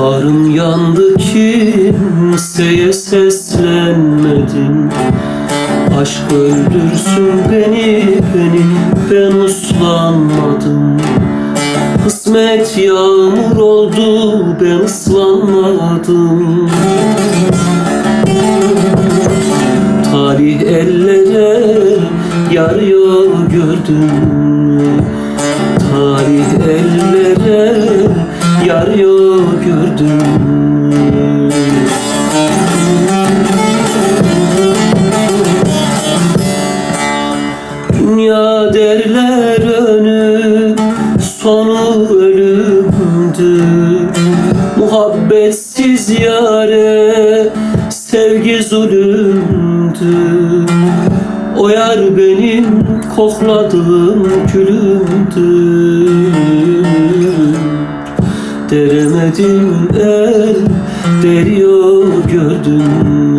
Canım yandı kimseye seslenmedim Aşk öldürsün beni, beni ben uslanmadım. Kısmet yağmur oldu ben ıslanmadım. Tarih ellere yarıyor gördüm. Tarih ellere yarıyor gördüm. Dünya derler önü sonu ölümdü. Muhabbetsiz yare sevgi zulümdü. O yar benim kokladığım külümdü Deremedim el deriyor gördüm